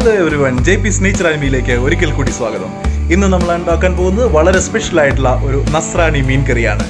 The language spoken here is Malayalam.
Hello everyone J P സ്നേച്ചർ ആൻഡിയിലേക്ക് ഒരിക്കൽ കൂടി സ്വാഗതം. ഇന്ന് നമ്മൾ ഉണ്ടാക്കാൻ പോകുന്നത് വളരെ സ്പെഷ്യൽ ആയിട്ടുള്ള ഒരു നസ്രാണി മീൻ കറിയാണ്